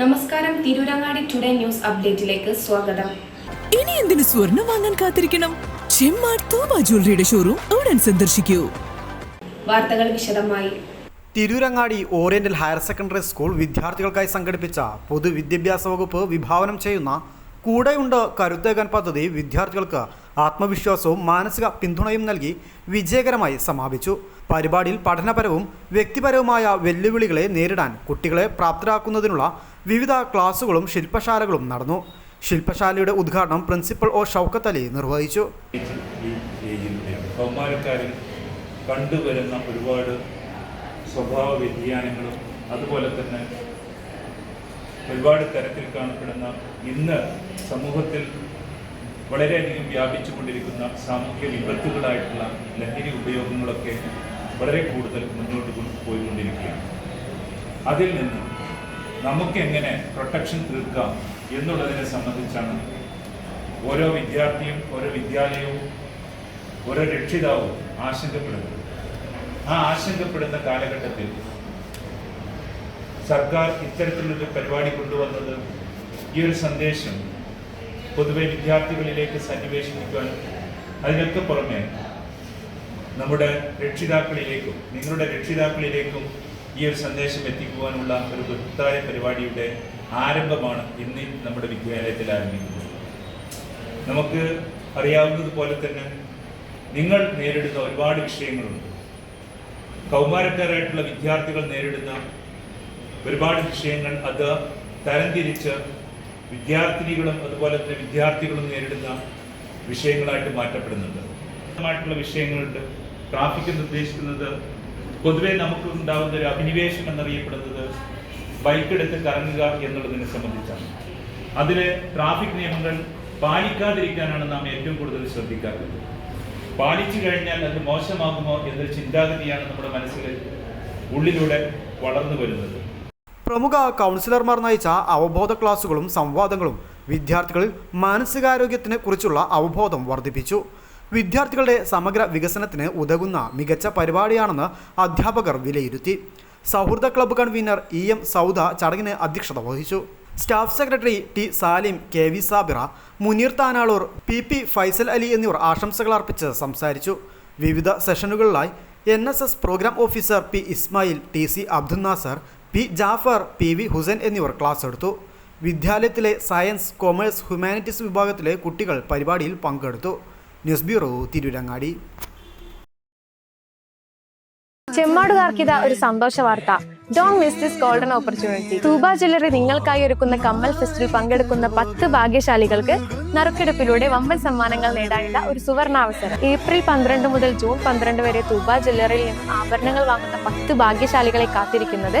നമസ്കാരം Tirurangadi today news അപ്ഡേറ്റിലേക്ക് സ്വാഗതം. ഇനി എന്തിനു സ്വർണം വാങ്ങാൻ കാത്തിരിക്കണം? ചെമ്മാട് തോമ ജ്വല്ലറിയുടെ ഷോറൂം ഉടൻ സന്ദർശിക്കൂ. വാർത്തകൾ വിശദമായി. Tirurangadi oriental higher secondary school വിദ്യാർത്ഥികൾക്കായി സംഘടിപ്പിച്ച പൊതുവിദ്യാഭ്യാസ വകുപ്പ് വിഭാവനം ചെയ്യുന്ന കൂടെയുണ്ട് കരുത്തേകാൻ പദ്ധതി വിദ്യാർത്ഥികൾക്ക് ആത്മവിശ്വാസവും മാനസിക പിന്തുണയും നൽകി വിജയകരമായി സമാപിച്ചു. പരിപാടിയിൽ പഠനപരവും വ്യക്തിപരവുമായ വെല്ലുവിളികളെ നേരിടാൻ കുട്ടികളെ പ്രാപ്തരാക്കുന്നതിനുള്ള വിവിധ ക്ലാസുകളും ശില്പശാലകളും നടന്നു. ശില്പശാലയുടെ ഉദ്ഘാടനം പ്രിൻസിപ്പൽ ഒ ഷൗക്കത്ത് അലി നിർവഹിച്ചു. കൗമാരക്കാരിൽ കണ്ടുവരുന്ന ഒരുപാട് സ്വഭാവ വ്യതിയാനങ്ങളും അതുപോലെ തന്നെ ഒരുപാട് തരത്തിൽ കാണപ്പെടുന്ന ഇന്ന് സമൂഹത്തിൽ വളരെയധികം വ്യാപിച്ചുകൊണ്ടിരിക്കുന്ന സാമൂഹ്യ വിപത്തുകളായിട്ടുള്ള ലഹരി ഉപയോഗങ്ങളൊക്കെ വളരെ കൂടുതൽ മുന്നോട്ട് കൊണ്ട് പോയിക്കൊണ്ടിരിക്കുകയാണ് അതിൽ നിന്ന് നമുക്കെങ്ങനെ പ്രൊട്ടക്ഷൻ തീർക്കാം എന്നുള്ളതിനെ സംബന്ധിച്ചാണ് ഓരോ വിദ്യാർത്ഥിയും ഓരോ വിദ്യാലയവും ഓരോ രക്ഷിതാവും ആശങ്കപ്പെടുന്നത്. ആ ആശങ്കപ്പെടുന്ന കാലഘട്ടത്തിൽ സർക്കാർ ഇത്തരത്തിലൊരു പരിപാടി കൊണ്ടുവന്നത് ഈ ഒരു സന്ദേശം പൊതുവെ വിദ്യാർത്ഥികളിലേക്ക് സന്നിവേശിപ്പിക്കുവാൻ അതിനൊക്കെ പുറമെ നമ്മുടെ രക്ഷിതാക്കളിലേക്കും നിങ്ങളുടെ രക്ഷിതാക്കളിലേക്കും ഈ ഒരു സന്ദേശം എത്തിക്കുവാനുള്ള ഒരു ബൃഹത്തായ പരിപാടിയുടെ ആരംഭമാണ് ഇന്ന് നമ്മുടെ വിദ്യാലയത്തിൽ ആരംഭിക്കുന്നത്. നമുക്ക് അറിയാവുന്നതുപോലെ തന്നെ നിങ്ങൾ നേരിടുന്ന ഒരുപാട് വിഷയങ്ങളുണ്ട്. കൗമാരക്കാരായിട്ടുള്ള വിദ്യാർത്ഥികൾ നേരിടുന്ന ഒരുപാട് വിഷയങ്ങൾ അത് തരംതിരിച്ച് വിദ്യാർത്ഥിനികളും അതുപോലെ തന്നെ വിദ്യാർത്ഥികളും നേരിടുന്ന വിഷയങ്ങളായിട്ട് മാറ്റപ്പെടുന്നുണ്ട്. വിഷയങ്ങളുണ്ട്. ട്രാഫിക് നിർദ്ദേശിക്കുന്നത് പൊതുവെ നമുക്ക് ഉണ്ടാകുന്ന ഒരു അഭിനിവേശം എന്നറിയപ്പെടുന്നത് ബൈക്ക് എടുത്ത് കറങ്ങുക എന്നുള്ളതിനെ സംബന്ധിച്ചാണ്. അതിൽ ട്രാഫിക് നിയമങ്ങൾ പാലിക്കാതിരിക്കാനാണ് നാം ഏറ്റവും കൂടുതൽ ശ്രദ്ധിക്കാറുള്ളത്. പാലിച്ചു കഴിഞ്ഞാൽ അത് മോശമാകുമോ എന്നൊരു ചിന്താഗതിയാണ് നമ്മുടെ മനസ്സിൽ ഉള്ളിലൂടെ വളർന്നു വരുന്നത്. പ്രമുഖ കൗൺസിലർമാർ നയിച്ച അവബോധ ക്ലാസുകളും സംവാദങ്ങളും വിദ്യാർത്ഥികളിൽ മാനസികാരോഗ്യത്തിനെ കുറിച്ചുള്ള അവബോധം വർദ്ധിപ്പിച്ചു. വിദ്യാർത്ഥികളുടെ സമഗ്ര വികസനത്തിന് ഉതകുന്ന മികച്ച പരിപാടിയാണെന്ന് അധ്യാപകർ വിലയിരുത്തി. സൗഹൃദ club convener E M Sauda ചടങ്ങിന് അധ്യക്ഷത വഹിച്ചു. Staff secretary T Salim K V Sabira Muneer Thanalur P P Faisal Ali എന്നിവർ ആശംസകൾ അർപ്പിച്ച് സംസാരിച്ചു. വിവിധ സെഷനുകളിലായി N S S program officer P Ismail T C Abdul Nasar P Jafar P V Hussain എന്നിവർ class എടുത്തു. വിദ്യാലയത്തിലെ സയൻസ് കൊമേഴ്സ് ഹ്യൂമാനിറ്റീസ് വിഭാഗത്തിലെ കുട്ടികൾ പരിപാടിയിൽ പങ്കെടുത്തു. News bureau Tirurangadi. ചെമ്മാടുകാർക്കിത ഒരു സന്തോഷ വാർത്ത. Don't miss this golden opportunity Thooba jewellery നിങ്ങൾക്കായി ഒരുക്കുന്ന കമ്മൽ ഫെസ്റ്റിൽ പങ്കെടുക്കുന്ന പത്ത് ഭാഗ്യശാലികൾക്ക് നറുക്കെടുപ്പിലൂടെ വമ്പൻ സമ്മാനങ്ങൾ നേടാനുള്ള ഒരു സുവർണാവസരം. ഏപ്രിൽ പന്ത്രണ്ട് മുതൽ ജൂൺ പന്ത്രണ്ട് വരെ തൂബ ജ്വല്ലറിയിൽ നിന്ന് ആഭരണങ്ങൾ വാങ്ങുന്ന പത്ത് ഭാഗ്യശാലികളെ കാത്തിരിക്കുന്നത്